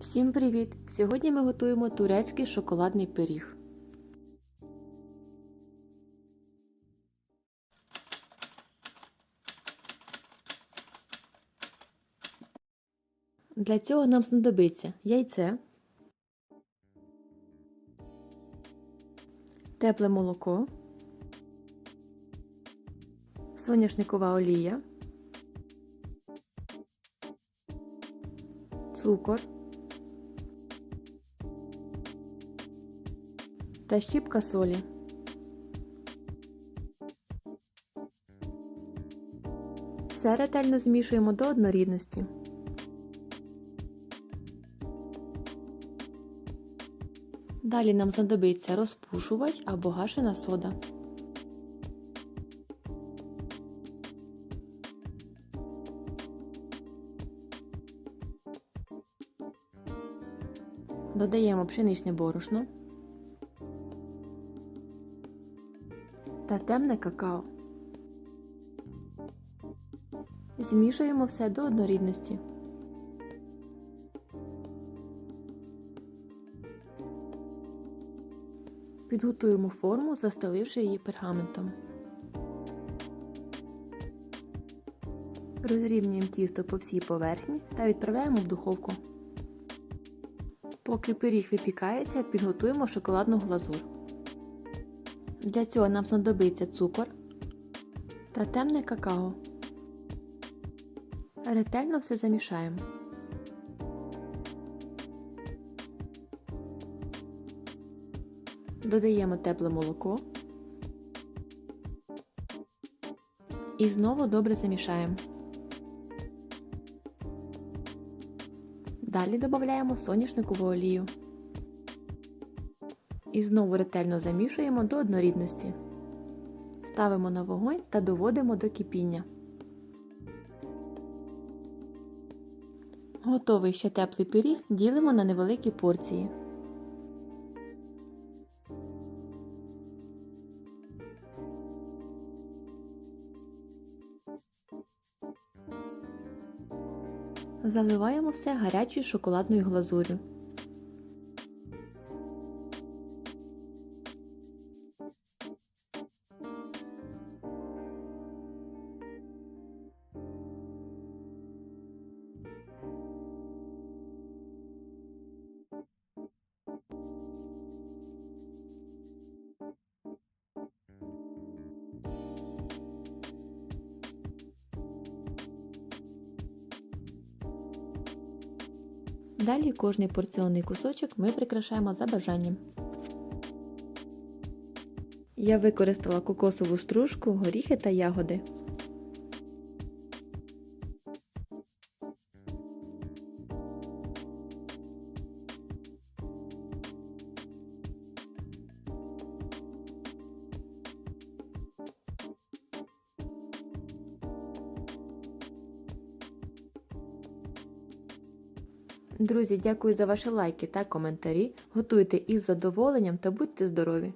Всім привіт! Сьогодні ми готуємо турецький шоколадний пиріг. Для цього нам знадобиться яйце, тепле молоко, соняшникова олія, цукор та щіпка солі. Все ретельно змішуємо до однорідності. Далі нам знадобиться розпушувач або гашена сода. Додаємо пшеничне борошно та темне какао. Змішуємо все до однорідності. Підготуємо форму, застеливши її пергаментом. Розрівнюємо тісто по всій поверхні та відправляємо в духовку. Поки пиріг випікається, підготуємо шоколадну глазур. Для цього нам знадобиться цукор та темне какао. Ретельно все замішаємо. Додаємо тепле молоко і знову добре замішаємо. Далі додаємо соняшникову олію. І знову ретельно замішуємо до однорідності. Ставимо на вогонь та доводимо до кипіння. Готовий ще теплий пиріг ділимо на невеликі порції. Заливаємо все гарячою шоколадною глазур'ю. Далі кожний порціонний кусочок ми прикрашаємо за бажанням. Я використала кокосову стружку, горіхи та ягоди. Друзі, дякую за ваші лайки та коментарі. Готуйте із задоволенням та будьте здорові!